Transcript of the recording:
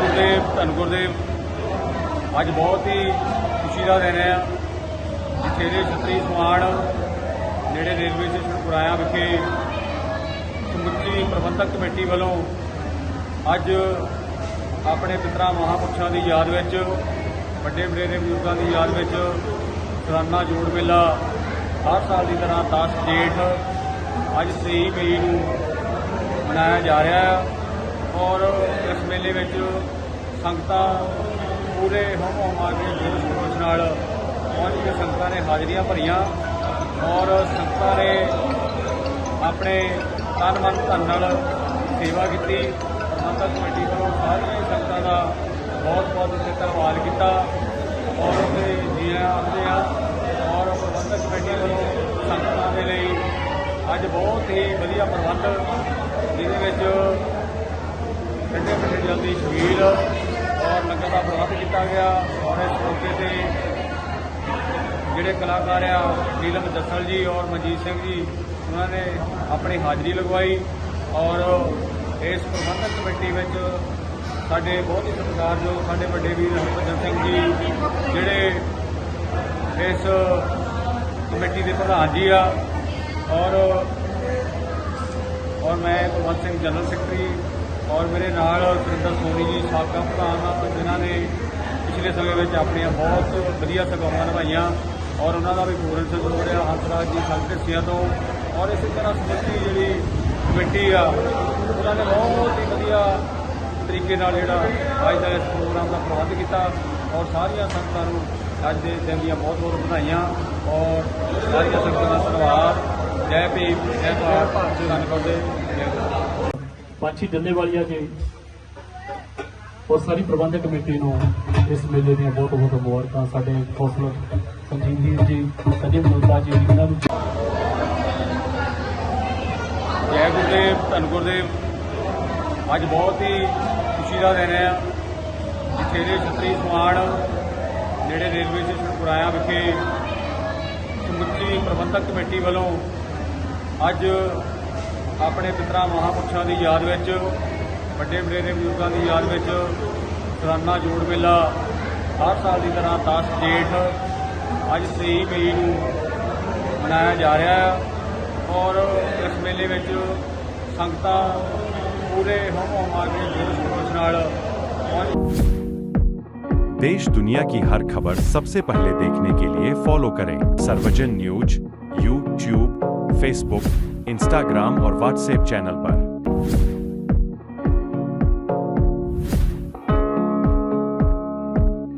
ਗੁਰਦੇਵ, ਧੰਨ ਗੁਰਦੇਵ, ਅੱਜ ਬਹੁਤ ਹੀ ਖੁਸ਼ੀ ਦਾ ਦਿਨ ਹੈ। ਜਿਹੜੇ ਛਤਰੀ ਸਮਾਨ ਨੇੜੇ ਰੇਲਵੇ ਸਟੇਸ਼ਨ ਪੁਰਾਇਆ ਵਿਖੇ ਸਮੁੱਚੀ ਪ੍ਰਬੰਧਕ ਕਮੇਟੀ ਵੱਲੋਂ ਅੱਜ ਆਪਣੇ ਪਿਤਰਾਂ ਮਹਾਂਪੁਰਸ਼ਾਂ ਦੀ ਯਾਦ ਵਿੱਚ, ਵੱਡੇ ਵਡੇਰੇ ਬਜ਼ੁਰਗਾਂ ਦੀ ਯਾਦ ਵਿੱਚ ਸਾਲਾਨਾ ਜੋੜ ਮੇਲਾ ਹਰ ਸਾਲ ਦੀ ਤਰ੍ਹਾਂ 10 ਜੇਠ ਅੱਜ 23 ਮਈ ਨੂੰ ਮਨਾਇਆ ਜਾ ਰਿਹਾ ਹੈ। ਔਰ ਇਸ ਮੇਲੇ ਵਿੱਚ ਸੰਗਤਾਂ ਪੂਰੇ ਹਮ ਹਮਾ ਕੇ ਜੋਸ਼ ਖਰੋਸ਼ ਨਾਲ ਪਹੁੰਚ ਕੇ ਸੰਗਤਾਂ ਨੇ ਹਾਜ਼ਰੀਆਂ ਭਰੀਆਂ ਔਰ ਸੰਗਤਾਂ ਨੇ ਆਪਣੇ ਤਨ ਮਨ ਧਨ ਨਾਲ ਸੇਵਾ ਕੀਤੀ। ਪ੍ਰਬੰਧਕ ਕਮੇਟੀ ਵੱਲੋਂ ਸਾਰੀਆਂ ਸੰਗਤਾਂ ਦਾ ਬਹੁਤ ਬਹੁਤ ਉੱਤੇ ਧੰਨਵਾਦ ਕੀਤਾ ਔਰ ਉਹਦੇ ਜੀਆਂ ਆਉਂਦੇ ਆ ਔਰ ਪ੍ਰਬੰਧਕ ਕਮੇਟੀ ਵੱਲੋਂ ਸੰਗਤਾਂ ਦੇ ਲਈ ਅੱਜ ਬਹੁਤ ਹੀ ਵਧੀਆ ਪ੍ਰਬੰਧ, ਜਿਹਦੇ ਵਿੱਚ ਠੰਡੇ ਮਿੱਠੇ ਜਲ ਦੀ ਛਬੀਲ ਦਾ ਪ੍ਰਬੰਧ ਕੀਤਾ ਗਿਆ ਔਰ ਇਸ ਮੌਕੇ ਤੇ ਜਿਹੜੇ ਕਲਾਕਾਰ ਆ, ਨੀਲਮ ਦੱਸਲ ਜੀ ਔਰ ਮਨਜੀਤ ਸਿੰਘ ਜੀ, ਉਹਨਾਂ ਨੇ ਆਪਣੀ ਹਾਜ਼ਰੀ ਲਗਵਾਈ ਔਰ ਇਸ ਪ੍ਰਬੰਧਕ ਕਮੇਟੀ ਵਿੱਚ ਸਾਡੇ ਬਹੁਤ ਹੀ ਸਤਿਕਾਰਯੋਗ ਸਾਡੇ ਵੱਡੇ ਵੀਰ ਹਰਭਜਨ ਸਿੰਘ ਜੀ, ਜਿਹੜੇ ਇਸ ਕਮੇਟੀ ਦੇ ਪ੍ਰਧਾਨ ਜੀ ਆ ਔਰ ਔਰ ਮੈਂ ਕੁਲਵੰਤ ਸਿੰਘ ਜਨਰਲ ਸੈਕਟਰੀ ਔਰ ਮੇਰੇ ਨਾਲ ਸੁਰਿੰਦਰ ਸੋਨੀ ਜੀ ਸਾਬਕਾ ਪ੍ਰਧਾਨ ਆ ਜਿਨ੍ਹਾਂ ਨੇ ਪਿਛਲੇ ਸਮੇਂ ਵਿੱਚ ਆਪਣੀਆਂ ਬਹੁਤ ਵਧੀਆ ਸੇਵਾਵਾਂ ਨਿਭਾਈਆਂ ਔਰ ਉਹਨਾਂ ਦਾ ਵੀ ਪੂਰਨ ਸਹਿਯੋਗ ਰਿਹਾ ਹੰਸਰਾਜ ਜੀ ਸੰਗਤਸੀਆਂ ਤੋਂ ਔਰ ਇਸੇ ਤਰ੍ਹਾਂ ਸਮੁੱਚੀ ਜਿਹੜੀ ਕਮੇਟੀ ਆ, ਉਹਨਾਂ ਨੇ ਬਹੁਤ ਹੀ ਵਧੀਆ ਤਰੀਕੇ ਨਾਲ ਜਿਹੜਾ ਅੱਜ ਦਾ ਇਸ ਪ੍ਰੋਗਰਾਮ ਦਾ ਪ੍ਰਬੰਧ ਕੀਤਾ ਔਰ ਸਾਰੀਆਂ ਸੰਗਤਾਂ ਨੂੰ ਅੱਜ ਦੇ ਦਿਨ ਦੀਆਂ ਬਹੁਤ ਬਹੁਤ ਵਧਾਈਆਂ ਔਰ ਸਾਰੀਆਂ ਸੰਗਤਾਂ ਦਾ ਧੰਨਵਾਦ ਜੈ ਭੀਮ, ਜੈ ਭਾਰਤ, ਧੰਨਵਾਦ। ਦੇ ਜੈ ਗੁਰੂ ਜੀ ਔਰ ਸਾਰੀ ਪ੍ਰਬੰਧਕ ਕਮੇਟੀ ਨੂੰ ਇਸ ਮੇਲੇ ਦੀਆਂ ਬਹੁਤ ਬਹੁਤ ਮੁਬਾਰਕਾਂ। ਸਾਡੇ ਕੌਂਸਲਰ ਸੰਜੀਵ ਜੀ ਸੰਜੀਵ ਮੁਲਤਾ ਜੀ, ਇਹਨਾਂ ਨੂੰ ਜੈ ਗੁਰਦੇਵ, ਧੰਨ ਗੁਰਦੇਵ। ਅੱਜ ਬਹੁਤ ਹੀ ਖੁਸ਼ੀ ਦਾ ਦਿਨ ਹੈ। ਜਿੱਥੇ ਦੇ ਛਤਰੀ ਸਮਾਨ ਨੇੜੇ ਰੇਲਵੇ ਸਟੇਸ਼ਨ ਪੁਰਾਇਆ ਵਿਖੇ ਸਮੁੱਚੀ ਪ੍ਰਬੰਧਕ ਕਮੇਟੀ ਵੱਲੋਂ ਅੱਜ ਆਪਣੇ ਪਿਤਰਾਂ ਮਹਾਂਪੁਰਸ਼ਾਂ ਦੀ ਯਾਦ ਵਿੱਚ ਵੱਡੇ ਵਡੇਰੇ ਬਜ਼ੁਰਗਾਂ ਦੀ ਯਾਦ ਵਿੱਚ ਸਾਲਾਨਾ ਜੋੜ ਮੇਲਾ ਹਰ ਸਾਲ ਦੀ ਤਰ੍ਹਾਂ 10 ਜੇਠ ਅੱਜ 23 ਮਈ ਨੂੰ ਮਨਾਇਆ ਜਾ ਰਿਹਾ ਹੈ ਔਰ ਇਸ ਮੇਲੇ ਵਿੱਚ ਸੰਗਤਾਂ ਪੂਰੇ ਹਮ ਹਮਾ ਕੇ ਜੋਸ਼ ਖਰੋਸ਼ ਨਾਲ ਪਹੁੰਚ देश दुनिया की हर खबर सबसे पहले देखने के लिए फॉलो करें Sarvajan news YouTube Facebook Instagram और व्हाट्सएप चैनल पर